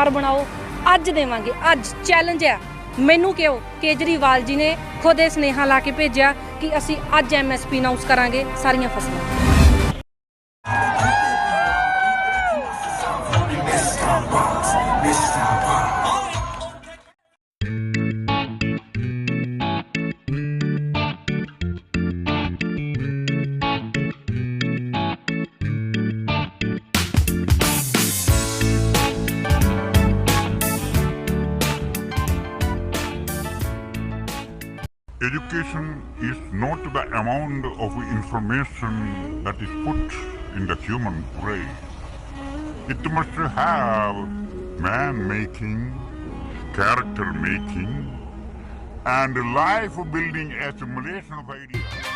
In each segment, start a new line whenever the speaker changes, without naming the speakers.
ਸਰਕਾਰ ਬਣਾਓ, ਅੱਜ ਦੇਵਾਂਗੇ, ਅੱਜ ਚੈਲੰਜ ਹੈ ਮੈਨੂੰ ਕਿਉਂ ਕੇਜਰੀਵਾਲ ਜੀ ਨੇ ਖੁਦ ਇਹ ਸਨੇਹਾ ਲਾ ਕੇ ਭੇਜਿਆ ਕਿ ਅਸੀਂ ਅੱਜ ਐਮਐਸਪੀ ਅਨਾਉਂਸ ਕਰਾਂਗੇ ਸਾਰੀਆਂ ਫਸਲਾਂ।
is not the amount of information that is put in the human brain. It must have man making, character making, and life building assimilation of ideas.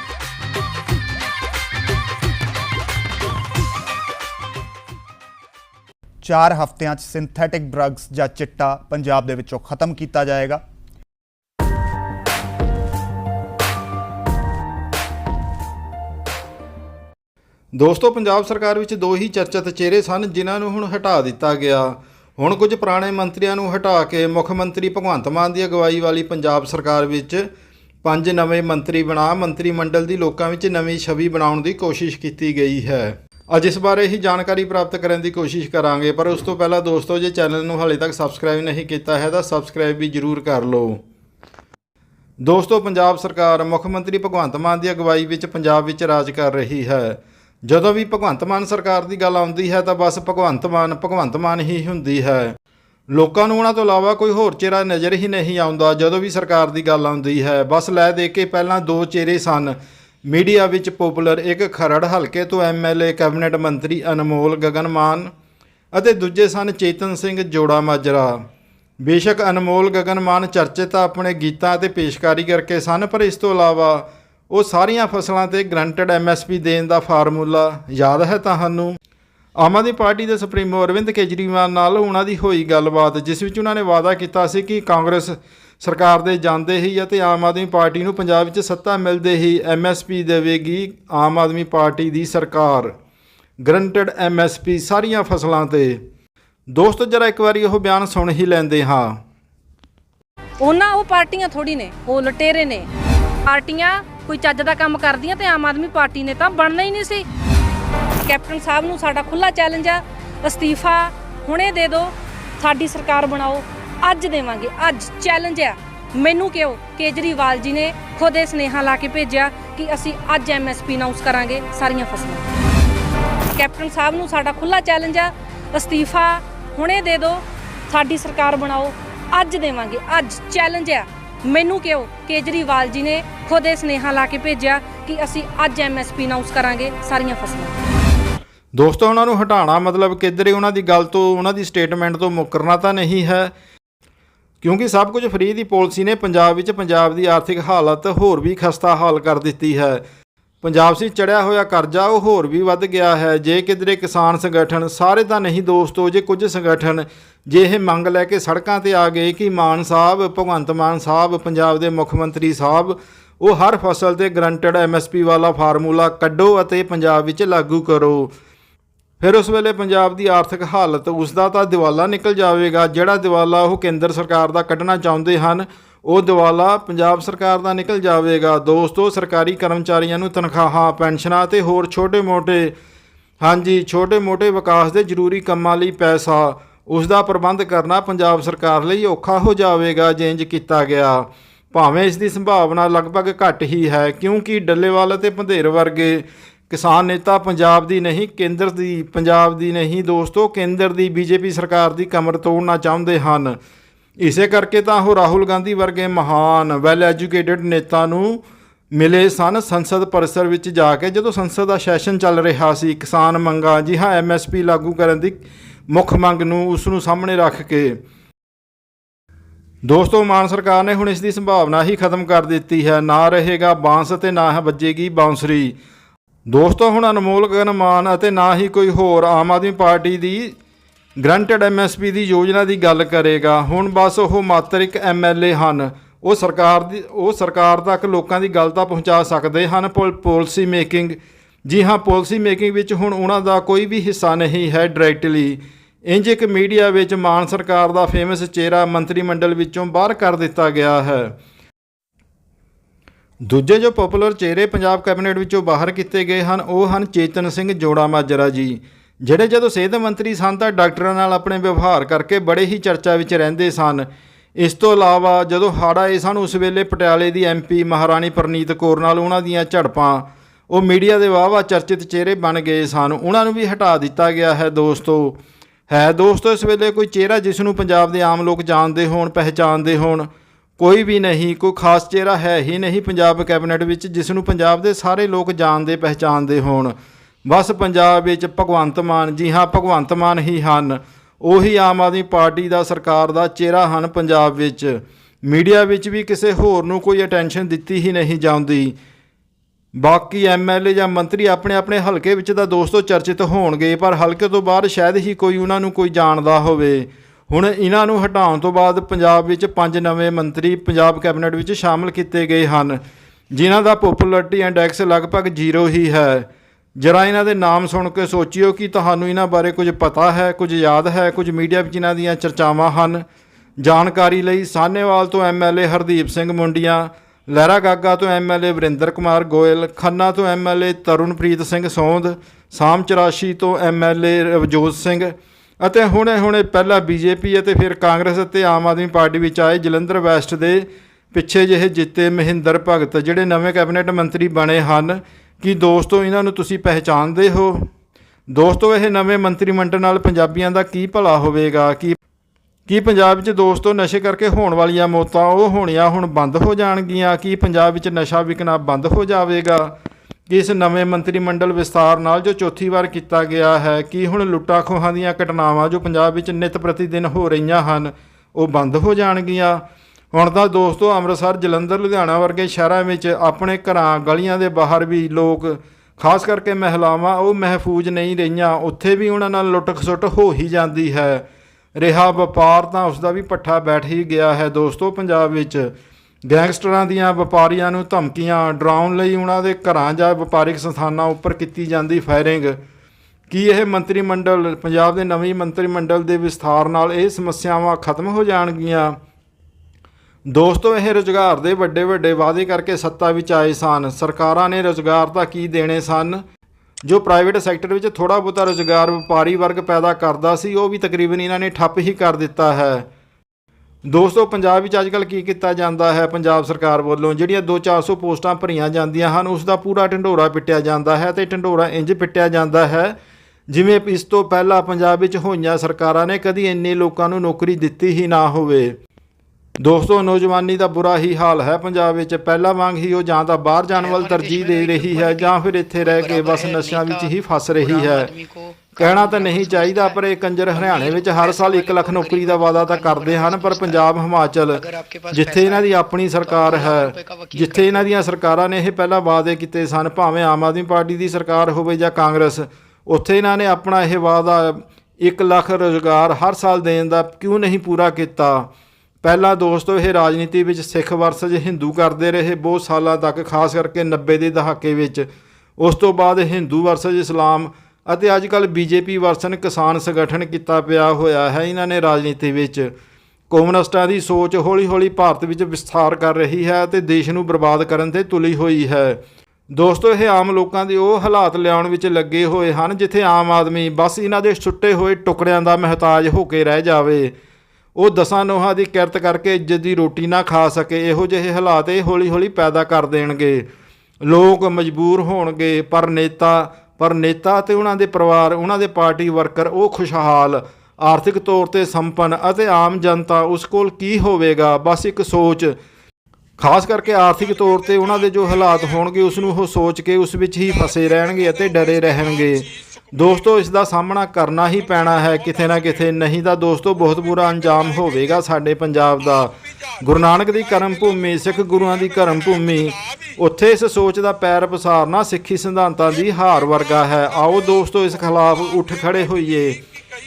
ਚਾਰ ਹਫ਼ਤਿਆਂ 'ਚ ਸਿੰਥੈਟਿਕ ਡਰੱਗਸ ਜਾਂ ਚਿੱਟਾ ਪੰਜਾਬ ਦੇ ਵਿੱਚੋਂ ਖਤਮ ਕੀਤਾ ਜਾਏਗਾ
ਦੋਸਤੋ, ਪੰਜਾਬ ਸਰਕਾਰ ਵਿੱਚ ਦੋ ਹੀ ਚਰਚਿਤ ਚਿਹਰੇ ਸਨ, ਜਿਨ੍ਹਾਂ ਨੂੰ ਹੁਣ ਹਟਾ ਦਿੱਤਾ ਗਿਆ। ਹੁਣ ਕੁਝ ਪੁਰਾਣੇ ਮੰਤਰੀਆਂ ਨੂੰ ਹਟਾ ਕੇ ਮੁੱਖ ਮੰਤਰੀ ਭਗਵੰਤ ਮਾਨ ਦੀ ਅਗਵਾਈ ਵਾਲੀ ਪੰਜਾਬ ਸਰਕਾਰ ਵਿੱਚ ਪੰਜ ਨਵੇਂ ਮੰਤਰੀ ਬਣਾ, ਮੰਤਰੀ ਮੰਡਲ ਦੀ ਲੋਕਾਂ ਵਿੱਚ ਨਵੀਂ ਛਵੀ ਬਣਾਉਣ ਦੀ ਕੋਸ਼ਿਸ਼ ਕੀਤੀ ਗਈ ਹੈ। ਅੱਜ ਇਸ ਬਾਰੇ ਹੀ ਜਾਣਕਾਰੀ ਪ੍ਰਾਪਤ ਕਰਨ ਦੀ ਕੋਸ਼ਿਸ਼ ਕਰਾਂਗੇ, ਪਰ ਉਸ ਤੋਂ ਪਹਿਲਾਂ ਦੋਸਤੋ, ਜੇ ਚੈਨਲ ਨੂੰ ਹਾਲੇ ਤੱਕ ਸਬਸਕ੍ਰਾਈਬ ਨਹੀਂ ਕੀਤਾ ਹੈ, ਤਾਂ ਸਬਸਕ੍ਰਾਈਬ ਵੀ ਜ਼ਰੂਰ ਕਰ ਲਓ। ਦੋਸਤੋ, ਪੰਜਾਬ ਸਰਕਾਰ ਮੁੱਖ ਮੰਤਰੀ ਭਗਵੰਤ ਮਾਨ ਦੀ ਅਗਵਾਈ ਵਿੱਚ ਪੰਜਾਬ ਵਿੱਚ ਰਾਜ ਕਰ ਰਹੀ ਹੈ। ਜਦੋਂ ਵੀ ਭਗਵੰਤ ਮਾਨ ਸਰਕਾਰ ਦੀ ਗੱਲ ਆਉਂਦੀ ਹੈ ਤਾਂ ਬਸ ਭਗਵੰਤ ਮਾਨ ਭਗਵੰਤ ਮਾਨ ਹੀ ਹੁੰਦੀ ਹੈ। ਲੋਕਾਂ ਨੂੰ ਉਹਨਾਂ ਤੋਂ ਇਲਾਵਾ ਕੋਈ ਹੋਰ ਚਿਹਰਾ ਨਜ਼ਰ ਹੀ ਨਹੀਂ ਆਉਂਦਾ ਜਦੋਂ ਵੀ ਸਰਕਾਰ ਦੀ ਗੱਲ ਆਉਂਦੀ ਹੈ। ਬਸ ਲੈ ਦੇ ਕੇ ਪਹਿਲਾਂ ਦੋ ਚਿਹਰੇ ਸਨ। ਮੀਡੀਆ ਵਿੱਚ ਪਪੂਲਰ ਇੱਕ ਖਰੜ, ਹਲਕੇ ਤੋਂ ਐਮਐਲਏ ਕੈਬਨਿਟ ਮੰਤਰੀ ਅਨਮੋਲ ਗਗਨ ਮਾਨ ਅਤੇ ਦੂਜੇ ਸਨ ਚੇਤਨ ਸਿੰਘ ਜੋੜਾ ਮਾਜਰਾ। ਬੇਸ਼ੱਕ ਅਨਮੋਲ ਗਗਨ ਮਾਨ ਚਰਚਿਤ ਆਪਣੇ ਗੀਤਾਂ ਅਤੇ ਪੇਸ਼ਕਾਰੀ ਕਰਕੇ ਸਨ, ਪਰ ਇਸ ਤੋਂ ਇਲਾਵਾ ਉਹ ਸਾਰੀਆਂ ਫਸਲਾਂ ਤੇ ਗਰੰਟਡ ਐਮਐਸਪੀ ਦੇਣ ਦਾ ਫਾਰਮੂਲਾ ਯਾਦ ਹੈ ਤੁਹਾਨੂੰ ਆਮ ਆਦਮੀ ਪਾਰਟੀ ਦੇ ਸੁਪਰੀਮੋ ਅਰਵਿੰਦ ਕੇਜਰੀਵਾਲ ਨਾਲ ਉਹਨਾਂ ਦੀ ਹੋਈ ਗੱਲਬਾਤ, ਜਿਸ ਵਿੱਚ ਉਹਨਾਂ ਨੇ ਵਾਅਦਾ ਕੀਤਾ ਸੀ ਕਿ ਕਾਂਗਰਸ ਸਰਕਾਰ ਦੇ ਜਾਂਦੇ ਹੀ ਅਤੇ ਆਮ ਆਦਮੀ ਪਾਰਟੀ ਨੂੰ ਪੰਜਾਬ ਵਿੱਚ ਸੱਤਾ ਮਿਲਦੇ ਹੀ ਐਮਐਸਪੀ ਦੇਵੇਗੀ ਆਮ ਆਦਮੀ ਪਾਰਟੀ ਦੀ ਸਰਕਾਰ। ਗਰੰਟਡ ਐਮਐਸਪੀ ਸਾਰੀਆਂ ਫਸਲਾਂ ਤੇ। ਦੋਸਤੋ, ਜਰਾ ਇੱਕ ਵਾਰੀ ਉਹ ਬਿਆਨ ਸੁਣ ਹੀ ਲੈਂਦੇ ਹਾਂ।
ਉਹਨਾਂ ਉਹ ਪਾਰਟੀਆਂ ਥੋੜੀ ਨੇ, ਉਹ ਲਟੇਰੇ ਨੇ। ਪਾਰਟੀਆਂ ਕੋਈ ਚੱਜ ਦਾ ਕੰਮ ਕਰਦੀਆਂ ਤੇ ਆਮ ਆਦਮੀ ਪਾਰਟੀ ਨੇ ਤਾਂ ਬਣਨਾ ਹੀ ਨਹੀਂ ਸੀ। ਕੈਪਟਨ ਸਾਹਿਬ ਨੂੰ ਸਾਡਾ ਖੁੱਲਾ ਚੈਲੰਜ ਆ, ਅਸਤੀਫਾ ਹੁਣੇ ਦੇ ਦਿਓ, ਸਾਡੀ ਸਰਕਾਰ ਬਣਾਓ, ਅੱਜ ਦੇਵਾਂਗੇ, ਅੱਜ ਚੈਲੰਜ ਆ। ਮੈਨੂੰ ਕਿਉਂ ਕੇਜਰੀਵਾਲ ਜੀ ਨੇ ਖੁਦ ਇਹ ਸਨੇਹਾ ਲਾ ਕੇ ਭੇਜਿਆ ਕਿ ਅਸੀਂ ਅੱਜ ਐਮਐਸਪੀ ਅਨਾਉਂਸ ਕਰਾਂਗੇ ਸਾਰੀਆਂ ਫਸਲਾਂ। ਕੈਪਟਨ ਸਾਹਿਬ ਨੂੰ ਸਾਡਾ ਖੁੱਲਾ ਚੈਲੰਜ ਆ, ਅਸਤੀਫਾ ਹੁਣੇ ਦੇ ਦਿਓ, ਸਾਡੀ ਸਰਕਾਰ ਬਣਾਓ, ਅੱਜ ਦੇਵਾਂਗੇ, ਅੱਜ ਚੈਲੰਜ ਆ। ਮੈਨੂੰ ਕਿਉਂ? ਕੇਜਰੀਵਾਲ ਜੀ ਨੇ ਖੁਦ ਇਹ ਸਨੇਹਾ ਲਾ ਕੇ ਭੇਜਿਆ ਕਿ ਅਸੀਂ ਅੱਜ ਐਮਐਸਪੀ ਅਨਾਉਂਸ ਕਰਾਂਗੇ ਸਾਰੀਆਂ ਫਸਲਾਂ।
ਦੋਸਤੋ, ਉਹਨਾਂ ਨੂੰ ਹਟਾਉਣਾ ਮਤਲਬ ਕਿੱਧਰੇ ਉਹਨਾਂ ਦੀ ਗੱਲ ਤੋਂ, ਉਹਨਾਂ ਦੀ ਸਟੇਟਮੈਂਟ ਤੋਂ ਮੁੱਕਰਨਾ ਤਾਂ ਨਹੀਂ ਹੈ। ਕਿਉਂਕਿ ਸਭ ਕੁਝ ਫ੍ਰੀ ਦੀ ਪਾਲਿਸੀ ਨੇ, ਪੰਜਾਬ ਵਿੱਚ ਪੰਜਾਬ ਦੀ ਆਰਥਿਕ ਹਾਲਤ ਹੋਰ ਵੀ ਖਸਤਾ ਹਾਲ ਕਰ ਦਿੱਤੀ ਹੈ। ਪੰਜਾਬ 'ਚ ਚੜਿਆ ਹੋਇਆ ਕਰਜ਼ਾ ਉਹ ਹੋਰ ਵੀ ਵੱਧ ਗਿਆ ਹੈ। ਜੇ ਕਿਧਰੇ ਕਿਸਾਨ ਸੰਗਠਨ, ਸਾਰੇ ਤਾਂ ਨਹੀਂ ਦੋਸਤੋ, ਜੇ ਕੁਝ ਸੰਗਠਨ ਜੇ ਇਹ ਮੰਗ ਲੈ ਕੇ ਸੜਕਾਂ ਤੇ ਆ ਗਏ ਕਿ ਮਾਨ ਸਾਹਿਬ, ਭਗਵੰਤ ਮਾਨ ਸਾਹਿਬ, ਪੰਜਾਬ ਦੇ ਮੁੱਖ ਮੰਤਰੀ ਸਾਹਿਬ, ਉਹ ਹਰ ਫਸਲ ਤੇ ਗਰੰਟਡ ਐਮਐਸਪੀ ਵਾਲਾ ਫਾਰਮੂਲਾ ਕੱਢੋ ਅਤੇ ਪੰਜਾਬ ਵਿੱਚ ਲਾਗੂ ਕਰੋ। ਫਿਰ ਉਸ ਵੇਲੇ ਪੰਜਾਬ ਦੀ ਆਰਥਿਕ ਹਾਲਤ ਉਸ ਦਾ ਤਾਂ ਦਿਵਾਲਾ ਨਿਕਲ ਜਾਵੇਗਾ। ਜਿਹੜਾ ਦਿਵਾਲਾ ਉਹ ਕੇਂਦਰ ਸਰਕਾਰ ਦਾ ਕੱਢਣਾ ਚਾਹੁੰਦੇ ਹਨ, ਉਹ ਦਿਵਾਲਾ ਪੰਜਾਬ ਸਰਕਾਰ ਦਾ ਨਿਕਲ ਜਾਵੇਗਾ। ਦੋਸਤੋ, ਸਰਕਾਰੀ ਕਰਮਚਾਰੀਆਂ ਨੂੰ ਤਨਖਾਹਾਂ, ਪੈਨਸ਼ਨਾਂ ਤੇ ਹੋਰ ਛੋਟੇ-ਮੋਟੇ ਹਾਂਜੀ ਛੋਟੇ-ਮੋਟੇ ਵਿਕਾਸ ਦੇ ਜ਼ਰੂਰੀ ਕੰਮਾਂ ਲਈ ਪੈਸਾ। ਉਸ ਦਾ ਪ੍ਰਬੰਧ ਕਰਨਾ ਪੰਜਾਬ ਸਰਕਾਰ ਲਈ ਔਖਾ ਹੋ ਜਾਵੇਗਾ ਜੇ ਇੰਜ ਕੀਤਾ ਗਿਆ। ਭਾਵੇਂ ਇਸ ਦੀ ਸੰਭਾਵਨਾ ਲਗਭਗ ਘੱਟ ਹੀ ਹੈ, ਕਿਉਂਕਿ ਡੱਲੇਵਾਲ ਅਤੇ ਪੰਧੇਰ ਵਰਗੇ ਕਿਸਾਨ ਨੇਤਾ ਪੰਜਾਬ ਦੀ ਨਹੀਂ, ਕੇਂਦਰ ਦੀ, ਪੰਜਾਬ ਦੀ ਨਹੀਂ, ਦੋਸਤੋ, ਕੇਂਦਰ ਦੀ ਬੀਜੇਪੀ ਸਰਕਾਰ ਦੀ ਕਮਰ ਤੋੜਨਾ ਚਾਹੁੰਦੇ ਹਨ। ਇਸੇ ਕਰਕੇ ਤਾਂ ਉਹ ਰਾਹੁਲ ਗਾਂਧੀ ਵਰਗੇ ਮਹਾਨ ਵੈਲ ਐਜੂਕੇਟਿਡ ਨੇਤਾ ਨੂੰ ਮਿਲੇ ਸਨ ਸੰਸਦ ਪਰਿਸਰ ਵਿੱਚ ਜਾ ਕੇ, ਜਦੋਂ ਸੰਸਦ ਦਾ ਸੈਸ਼ਨ ਚੱਲ ਰਿਹਾ ਸੀ, ਕਿਸਾਨ ਮੰਗਾਂ, ਜੀ ਹਾਂ ਐਮਐਸਪੀ ਲਾਗੂ ਕਰਨ ਦੀ ਮੁੱਖ ਮੰਗ ਨੂੰ ਉਸ ਨੂੰ ਸਾਹਮਣੇ ਰੱਖ ਕੇ। ਦੋਸਤੋ, ਮਾਨ ਸਰਕਾਰ ਨੇ ਹੁਣ ਇਸ ਦੀ ਸੰਭਾਵਨਾ ਹੀ ਖਤਮ ਕਰ ਦਿੱਤੀ ਹੈ। ਨਾ ਰਹੇਗਾ ਬਾਂਸ ਤੇ ਨਾ ਵੱਜੇਗੀ ਬਾਂਸਰੀ। ਦੋਸਤੋ, ਹੁਣ ਅਨਮੋਲ ਗਗਨ ਮਾਨ ਅਤੇ ਨਾ ਹੀ ਕੋਈ ਹੋਰ ਆਮ ਆਦਮੀ ਪਾਰਟੀ ਦੀ ਗਰੰਟਡ ਐਮਐਸਪੀ ਦੀ ਯੋਜਨਾ ਦੀ ਗੱਲ ਕਰੇਗਾ। ਹੁਣ ਬਸ ਉਹ ਮਾਤਰ ਇੱਕ ਐਮਐਲਏ ਹਨ। ਉਹ ਸਰਕਾਰ ਦੀ ਉਹ ਸਰਕਾਰ ਤੱਕ ਲੋਕਾਂ ਦੀ ਗੱਲ ਤਾਂ ਪਹੁੰਚਾ ਸਕਦੇ ਹਨ। ਪਾਲਿਸੀ ਮੇਕਿੰਗ ਜੀ ਹਾਂ ਪਾਲਿਸੀ ਮੇਕਿੰਗ ਵਿੱਚ ਹੁਣ ਉਹਨਾਂ ਦਾ ਕੋਈ ਵੀ ਹਿੱਸਾ ਨਹੀਂ ਹੈ ਡਾਇਰੈਕਟਲੀ ਇੰਜ ਇੱਕ ਮੀਡੀਆ ਵਿੱਚ ਮਾਨ ਸਰਕਾਰ ਦਾ ਫੇਮਸ ਚਿਹਰਾ ਮੰਤਰੀ ਮੰਡਲ ਵਿੱਚੋਂ ਬਾਹਰ ਕਰ ਦਿੱਤਾ ਗਿਆ ਹੈ। ਦੂਜੇ ਜੋ ਪਪੂਲਰ ਚਿਹਰੇ ਪੰਜਾਬ ਕੈਬਨਿਟ ਵਿੱਚੋਂ ਬਾਹਰ ਕੀਤੇ ਗਏ ਹਨ, ਉਹ ਹਨ ਚੇਤਨ ਸਿੰਘ ਜੋੜਾ ਮਾਜਰਾ ਜੀ। ਜਿਹੜੇ ਜਦੋਂ ਸਿਹਤ ਮੰਤਰੀ ਸਨ ਤਾਂ ਡਾਕਟਰਾਂ ਨਾਲ ਆਪਣੇ ਵਿਵਹਾਰ ਕਰਕੇ ਬੜੇ ਹੀ ਚਰਚਾ ਵਿੱਚ ਰਹਿੰਦੇ ਸਨ। ਇਸ ਤੋਂ ਇਲਾਵਾ ਜਦੋਂ ਹੜ੍ਹ ਆਏ ਸਨ, ਉਸ ਵੇਲੇ ਪਟਿਆਲੇ ਦੀ ਐਮਪੀ ਮਹਾਰਾਣੀ ਪ੍ਰਨੀਤ ਕੌਰ ਨਾਲ ਉਹਨਾਂ ਦੀਆਂ ਝੜਪਾਂ ਉਹ ਮੀਡੀਆ ਦੇ ਵਾਹਵਾ ਚਰਚਿਤ ਚਿਹਰੇ ਬਣ ਗਏ ਸਨ। ਉਹਨਾਂ ਨੂੰ ਵੀ ਹਟਾ ਦਿੱਤਾ ਗਿਆ ਹੈ ਦੋਸਤੋ। ਹੈ ਦੋਸਤੋ, ਇਸ ਵੇਲੇ ਕੋਈ ਚਿਹਰਾ ਜਿਸ ਨੂੰ ਪੰਜਾਬ ਦੇ ਆਮ ਲੋਕ ਜਾਣਦੇ ਹੋਣ, ਪਹਿਚਾਣਦੇ ਹੋਣ, ਕੋਈ ਵੀ ਨਹੀਂ, ਕੋਈ ਖਾਸ ਚਿਹਰਾ ਹੈ ਹੀ ਨਹੀਂ ਪੰਜਾਬ ਕੈਬਨਿਟ ਵਿੱਚ ਜਿਸ ਨੂੰ ਪੰਜਾਬ ਦੇ ਸਾਰੇ ਲੋਕ ਜਾਣਦੇ, ਪਹਿਚਾਣਦੇ ਹੋਣ। ਬਸ ਪੰਜਾਬ ਵਿੱਚ ਭਗਵੰਤ ਮਾਨ, ਜੀ ਹਾਂ, ਭਗਵੰਤ ਮਾਨ ਹੀ ਹਨ। ਉਹੀ ਆਮ ਆਦਮੀ ਪਾਰਟੀ ਦਾ ਸਰਕਾਰ ਦਾ ਚਿਹਰਾ ਹਨ ਪੰਜਾਬ ਵਿੱਚ। ਮੀਡੀਆ ਵਿੱਚ ਵੀ ਕਿਸੇ ਹੋਰ ਨੂੰ ਕੋਈ ਅਟੈਂਸ਼ਨ ਦਿੱਤੀ ਹੀ ਨਹੀਂ ਜਾਂਦੀ। ਬਾਕੀ ਐਮਐਲਏ ਜਾਂ ਮੰਤਰੀ ਆਪਣੇ ਆਪਣੇ ਹਲਕੇ ਵਿੱਚ ਤਾਂ ਦੋਸਤੋ ਚਰਚਿਤ ਹੋਣਗੇ, ਪਰ ਹਲਕੇ ਤੋਂ ਬਾਹਰ ਸ਼ਾਇਦ ਹੀ ਕੋਈ ਉਹਨਾਂ ਨੂੰ ਕੋਈ ਜਾਣਦਾ ਹੋਵੇ। ਹੁਣ ਇਹਨਾਂ ਨੂੰ ਹਟਾਉਣ ਤੋਂ ਬਾਅਦ ਪੰਜਾਬ ਵਿੱਚ ਪੰਜ ਨਵੇਂ ਮੰਤਰੀ ਪੰਜਾਬ ਕੈਬਨਿਟ ਵਿੱਚ ਸ਼ਾਮਲ ਕੀਤੇ ਗਏ ਹਨ, ਜਿਨ੍ਹਾਂ ਦਾ ਪਪੂਲੈਰਿਟੀ ਇੰਡੈਕਸ ਲਗਭਗ ਜ਼ੀਰੋ ਹੀ ਹੈ। ਜਰਾ ਇਹਨਾਂ ਦੇ ਨਾਮ ਸੁਣ ਕੇ ਸੋਚਿਓ ਕਿ ਤੁਹਾਨੂੰ ਇਹਨਾਂ ਬਾਰੇ ਕੁਝ ਪਤਾ ਹੈ, ਕੁਝ ਯਾਦ ਹੈ, ਕੁਝ ਮੀਡੀਆ ਵਿੱਚ ਇਹਨਾਂ ਦੀਆਂ ਚਰਚਾਵਾਂ ਹਨ। ਜਾਣਕਾਰੀ ਲਈ ਸਾਹਨੇਵਾਲ ਤੋਂ ਐਮਐਲਏ ਹਰਦੀਪ ਸਿੰਘ ਮੁੰਡੀਆਂ। ਲਹਿਰਾ ਗਾਗਾ ਤੋਂ ਐਮਐਲਏ ਵਰਿੰਦਰ ਕੁਮਾਰ ਗੋਇਲ, ਖੰਨਾ ਤੋਂ ਐਮਐਲਏ ਤਰੁਣਪ੍ਰੀਤ ਸਿੰਘ ਸੌਂਦ, ਸਾਮ 84 ਤੋਂ ਐਮਐਲਏ ਰਵਜੋਤ ਸਿੰਘ ਅਤੇ ਹੁਣੇ ਹੁਣੇ ਪਹਿਲਾਂ ਬੀਜੇਪੀ ਅਤੇ ਫਿਰ ਕਾਂਗਰਸ ਅਤੇ ਆਮ ਆਦਮੀ ਪਾਰਟੀ ਵਿੱਚ ਆਏ ਜਲੰਧਰ ਵੈਸਟ ਦੇ ਪਿੱਛੇ ਜਿਹੇ ਜਿੱਤੇ ਮਹਿੰਦਰ ਭਗਤ, ਜਿਹੜੇ ਨਵੇਂ ਕੈਬਨਿਟ ਮੰਤਰੀ ਬਣੇ ਹਨ। ਕਿ ਦੋਸਤੋ, ਇਹਨਾਂ ਨੂੰ ਤੁਸੀਂ ਪਹਿਚਾਣਦੇ ਹੋ? ਦੋਸਤੋ, ਇਹ ਨਵੇਂ ਮੰਤਰੀ ਮੰਡਲ ਨਾਲ ਪੰਜਾਬੀਆਂ ਦਾ ਕੀ ਭਲਾ ਹੋਵੇਗਾ? ਕੀ ਕੀ ਪੰਜਾਬ ਵਿੱਚ ਦੋਸਤੋ ਨਸ਼ੇ ਕਰਕੇ ਹੋਣ ਵਾਲੀਆਂ ਮੌਤਾਂ ਉਹ ਹੋਣੀਆਂ ਹੁਣ ਬੰਦ ਹੋ ਜਾਣਗੀਆਂ? ਕੀ ਪੰਜਾਬ ਵਿੱਚ ਨਸ਼ਾ ਵਿਕਣਾ ਬੰਦ ਹੋ ਜਾਵੇਗਾ? ਕਿ ਇਸ ਨਵੇਂ ਮੰਤਰੀ ਮੰਡਲ ਵਿਸਤਾਰ ਨਾਲ ਜੋ ਚੌਥੀ ਵਾਰ ਕੀਤਾ ਗਿਆ ਹੈ, ਕਿ ਹੁਣ ਲੁੱਟਾਂ ਖੋਹਾਂ ਦੀਆਂ ਘਟਨਾਵਾਂ ਜੋ ਪੰਜਾਬ ਵਿੱਚ ਨਿਤ ਪ੍ਰਤੀ ਦਿਨ ਹੋ ਰਹੀਆਂ ਹਨ, ਉਹ ਬੰਦ ਹੋ ਜਾਣਗੀਆਂ? ਹੁਣ ਤਾਂ ਦੋਸਤੋ ਅੰਮ੍ਰਿਤਸਰ, ਜਲੰਧਰ, ਲੁਧਿਆਣਾ ਵਰਗੇ ਸ਼ਹਿਰਾਂ ਵਿੱਚ ਆਪਣੇ ਘਰਾਂ, ਗਲੀਆਂ ਦੇ ਬਾਹਰ ਵੀ ਲੋਕ, ਖਾਸ ਕਰਕੇ ਮਹਿਲਾਵਾਂ, ਉਹ ਮਹਿਫੂਜ਼ ਨਹੀਂ ਰਹੀਆਂ। ਉੱਥੇ ਵੀ ਉਹਨਾਂ ਨਾਲ ਲੁੱਟ ਖਸੁੱਟ ਹੋ ਹੀ ਜਾਂਦੀ ਹੈ। ਰਿਹਾ ਵਪਾਰ ਤਾਂ ਉਸ ਦਾ ਵੀ ਪੱਠਾ ਬੈਠ ਹੀ ਗਿਆ ਹੈ ਦੋਸਤੋ ਪੰਜਾਬ ਵਿੱਚ। ਗੈਂਗਸਟਰਾਂ ਦੀਆਂ ਵਪਾਰੀਆਂ ਨੂੰ ਧਮਕੀਆਂ, ਡਰਾਉਣ ਲਈ ਉਹਨਾਂ ਦੇ ਘਰਾਂ ਜਾਂ ਵਪਾਰਿਕ ਸੰਸਥਾਨਾਂ ਉੱਪਰ ਕੀਤੀ ਜਾਂਦੀ ਫਾਇਰਿੰਗ। ਕੀ ਇਹ ਮੰਤਰੀ ਮੰਡਲ, ਪੰਜਾਬ ਦੇ ਨਵੇਂ ਮੰਤਰੀ ਮੰਡਲ ਦੇ ਵਿਸਥਾਰ ਨਾਲ ਇਹ ਸਮੱਸਿਆਵਾਂ ਖਤਮ ਹੋ ਜਾਣਗੀਆਂ? ਦੋਸਤੋ, ਇਹ ਰੁਜ਼ਗਾਰ ਦੇ ਵੱਡੇ ਵੱਡੇ ਵਾਅਦੇ ਕਰਕੇ ਸੱਤਾ ਵਿੱਚ ਆਏ ਸਨ। ਸਰਕਾਰਾਂ ਨੇ ਰੁਜ਼ਗਾਰ ਤਾਂ ਕੀ ਦੇਣੇ ਸਨ? ਜੋ ਪ੍ਰਾਈਵੇਟ ਸੈਕਟਰ ਵਿੱਚ ਥੋੜਾ ਬਹੁਤਾ ਰੁਜ਼ਗਾਰ ਵਪਾਰੀ ਵਰਗ ਪੈਦਾ ਕਰਦਾ ਸੀ, ਉਹ ਵੀ ਤਕਰੀਬਨ ਇਹਨਾਂ ਨੇ ਠੱਪ ਹੀ ਕਰ ਦਿੱਤਾ ਹੈ। ਦੋਸਤੋ, ਪੰਜਾਬ ਵਿੱਚ ਅੱਜਕੱਲ ਕੀ ਕੀਤਾ ਜਾਂਦਾ ਹੈ? ਪੰਜਾਬ ਸਰਕਾਰ ਵੱਲੋਂ ਜਿਹੜੀਆਂ 2-400 ਪੋਸਟਾਂ ਭਰੀਆਂ ਜਾਂਦੀਆਂ ਹਨ, ਉਸ ਦਾ ਪੂਰਾ ਢੰਡੋਰਾ ਪਿੱਟਿਆ ਜਾਂਦਾ ਹੈ ਤੇ ਢੰਡੋਰਾ ਇੰਜ ਪਿੱਟਿਆ ਜਾਂਦਾ ਹੈ, ਜਿਵੇਂ ਇਸ ਤੋਂ ਪਹਿਲਾਂ ਪੰਜਾਬ ਵਿੱਚ ਹੋਈਆਂ ਸਰਕਾਰਾਂ ਨੇ ਕਦੀ ਇੰਨੇ ਲੋਕਾਂ ਨੂੰ ਨੌਕਰੀ ਦਿੱਤੀ ਹੀ ਨਾ ਹੋਵੇ। ਦੋਸਤੋ, ਨੌਜਵਾਨੀ ਦਾ ਬੁਰਾ ਹੀ ਹਾਲ ਹੈ। ਪੰਜਾਬ ਵਿੱਚ ਪਹਿਲਾਂ ਵਾਂਗ ਹੀ ਉਹ ਜਾਂ ਤਾਂ ਬਾਹਰ ਜਾਣ ਵੱਲ ਤਰਜੀਹ ਦੇ ਰਹੀ ਹੈ ਜਾਂ ਫਿਰ ਇੱਥੇ ਰਹਿ ਕੇ ਬਸ ਨਸ਼ਿਆਂ ਵਿੱਚ ਹੀ ਫਸ ਰਹੀ ਹੈ। ਕਹਿਣਾ ਤਾਂ ਨਹੀਂ ਚਾਹੀਦਾ, ਪਰ ਇਹ ਕੰਜਰ ਹਰਿਆਣੇ ਵਿੱਚ ਹਰ ਸਾਲ 1 ਲੱਖ ਨੌਕਰੀ ਦਾ ਵਾਅਦਾ ਤਾਂ ਕਰਦੇ ਹਨ, ਪਰ ਪੰਜਾਬ, ਹਿਮਾਚਲ ਜਿੱਥੇ ਇਹਨਾਂ ਦੀ ਆਪਣੀ ਸਰਕਾਰ ਹੈ, ਜਿੱਥੇ ਇਹਨਾਂ ਦੀਆਂ ਸਰਕਾਰਾਂ ਨੇ ਇਹ ਪਹਿਲਾਂ ਵਾਅਦੇ ਕੀਤੇ ਸਨ, ਭਾਵੇਂ ਆਮ ਆਦਮੀ ਪਾਰਟੀ ਦੀ ਸਰਕਾਰ ਹੋਵੇ ਜਾਂ ਕਾਂਗਰਸ, ਉੱਥੇ ਇਹਨਾਂ ਨੇ ਆਪਣਾ ਇਹ ਵਾਅਦਾ 1 ਲੱਖ ਰੋਜ਼ਗਾਰ ਹਰ ਸਾਲ ਦੇਣ ਦਾ ਕਿਉਂ ਨਹੀਂ ਪੂਰਾ ਕੀਤਾ? ਪਹਿਲਾਂ ਦੋਸਤੋ, ਇਹ ਰਾਜਨੀਤੀ ਵਿੱਚ ਸਿੱਖ ਵਰਸਜ ਹਿੰਦੂ ਕਰਦੇ ਰਹੇ ਬਹੁਤ ਸਾਲਾਂ ਤੱਕ, ਖਾਸ ਕਰਕੇ 90 ਦੇ ਦਹਾਕੇ ਵਿੱਚ। ਉਸ ਤੋਂ ਬਾਅਦ ਹਿੰਦੂ ਵਰਸਜ ਇਸਲਾਮ ਅਤੇ ਅੱਜ ਕੱਲ ਬੀਜੇਪੀ ਵਰਸਨ ਕਿਸਾਨ ਸੰਗਠਨ ਕੀਤਾ ਪਿਆ ਹੋਇਆ ਹੈ ਇਹਨਾਂ ਨੇ ਰਾਜਨੀਤੀ ਵਿੱਚ। ਕਮਿਊਨਿਸਟਾਂ ਦੀ ਸੋਚ ਹੌਲੀ-ਹੌਲੀ ਭਾਰਤ ਵਿੱਚ ਵਿਸਥਾਰ ਕਰ ਰਹੀ ਹੈ ਅਤੇ ਦੇਸ਼ ਨੂੰ ਬਰਬਾਦ ਕਰਨ ਤੇ ਤੁਲੀ ਹੋਈ ਹੈ। ਦੋਸਤੋ, ਇਹ ਆਮ ਲੋਕਾਂ ਦੇ ਉਹ ਹਾਲਾਤ ਲਿਆਉਣ ਵਿੱਚ ਲੱਗੇ ਹੋਏ ਹਨ ਜਿੱਥੇ ਆਮ ਆਦਮੀ ਬਸ ਇਹਨਾਂ ਦੇ ਛੁੱਟੇ ਹੋਏ ਟੁਕੜਿਆਂ ਦਾ ਮਹਤਾਜ ਹੋ ਕੇ ਰਹਿ ਜਾਵੇ। ਉਹ ਦਸਾਂ ਨੋਹਾਂ ਦੀ ਕਿਰਤ ਕਰਕੇ ਇੱਜ਼ਤ ਦੀ ਰੋਟੀ ਨਾ ਖਾ ਸਕੇ, ਇਹੋ ਜਿਹੇ ਹਾਲਾਤ ਇਹ ਹੌਲੀ-ਹੌਲੀ ਪੈਦਾ ਕਰ ਦੇਣਗੇ। ਲੋਕ ਮਜਬੂਰ ਹੋਣਗੇ, ਪਰ ਨੇਤਾ ਪਰ ਨੇਤਾ ਤੇ ਉਹਨਾਂ ਦੇ ਪਰਿਵਾਰ, ਉਹਨਾਂ ਦੇ ਪਾਰਟੀ ਵਰਕਰ, ਉਹ ਖੁਸ਼ਹਾਲ, ਆਰਥਿਕ ਤੌਰ ਤੇ ਸੰਪੰਨ ਅਤੇ ਆਮ ਜਨਤਾ ਉਸ ਕੋਲ ਕੀ ਹੋਵੇਗਾ? ਬਸ ਇੱਕ ਸੋਚ ਖਾਸ ਕਰਕੇ ਆਰਥਿਕ ਤੌਰ ਤੇ ਉਹਨਾਂ ਦੇ ਜੋ ਹਾਲਾਤ ਹੋਣਗੇ ਉਸ ਨੂੰ ਉਹ ਸੋਚ ਕੇ ਉਸ ਵਿੱਚ ਹੀ ਫਸੇ ਰਹਿਣਗੇ ਅਤੇ ਡਰੇ ਰਹਿਣਗੇ। ਦੋਸਤੋ, ਇਸ ਦਾ ਸਾਹਮਣਾ ਕਰਨਾ ਹੀ ਪੈਣਾ ਹੈ। ਕਿਤੇ ਨਾ ਕਿਤੇ ਨਹੀਂ ਤਾਂ ਦੋਸਤੋ, ਬਹੁਤ ਬੁਰਾ ਅੰਜਾਮ ਹੋਵੇਗਾ ਸਾਡੇ ਪੰਜਾਬ ਦਾ। ਗੁਰੂ ਨਾਨਕ ਦੀ ਕਰਮ ਭੂਮੀ ਸਿੱਖ ਗੁਰੂਆਂ ਦੀ ਕਰਮ ਭੂਮੀ ਉੱਥੇ ਇਸ ਸੋਚ ਦਾ ਪੈਰ ਪਸਾਰਨਾ ਸਿੱਖੀ ਸਿਧਾਂਤਾਂ ਦੀ ਹਾਰ ਵਰਗਾ ਹੈ। ਆਓ ਦੋਸਤੋ, ਇਸ ਖਿਲਾਫ ਉੱਠ ਖੜੇ ਹੋਈਏ।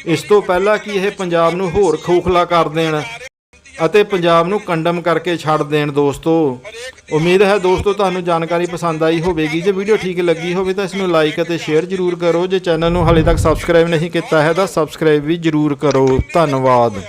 ਇਸ ਤੋਂ ਪਹਿਲਾਂ ਕਿ ਇਹ ਪੰਜਾਬ ਨੂੰ ਹੋਰ ਖੋਖਲਾ ਕਰ ਦੇਣ। ਅਤੇ ਪੰਜਾਬ ਨੂੰ ਕੰਡਮ ਕਰਕੇ ਛੱਡ ਦੇਣ ਦੋਸਤੋ। ਉਮੀਦ ਹੈ ਦੋਸਤੋ ਤੁਹਾਨੂੰ ਜਾਣਕਾਰੀ ਪਸੰਦ ਆਈ ਹੋਵੇਗੀ। ਜੇ ਵੀਡੀਓ ਠੀਕ ਲੱਗੀ ਹੋਵੇ ਤਾਂ ਇਸ ਨੂੰ ਲਾਈਕ ਅਤੇ ਸ਼ੇਅਰ ਜ਼ਰੂਰ ਕਰੋ। ਜੇ ਚੈਨਲ ਨੂੰ ਹਾਲੇ ਤੱਕ ਸਬਸਕ੍ਰਾਈਬ ਨਹੀਂ ਕੀਤਾ ਹੈ ਤਾਂ ਸਬਸਕ੍ਰਾਈਬ ਵੀ ਜ਼ਰੂਰ ਕਰੋ। ਧੰਨਵਾਦ।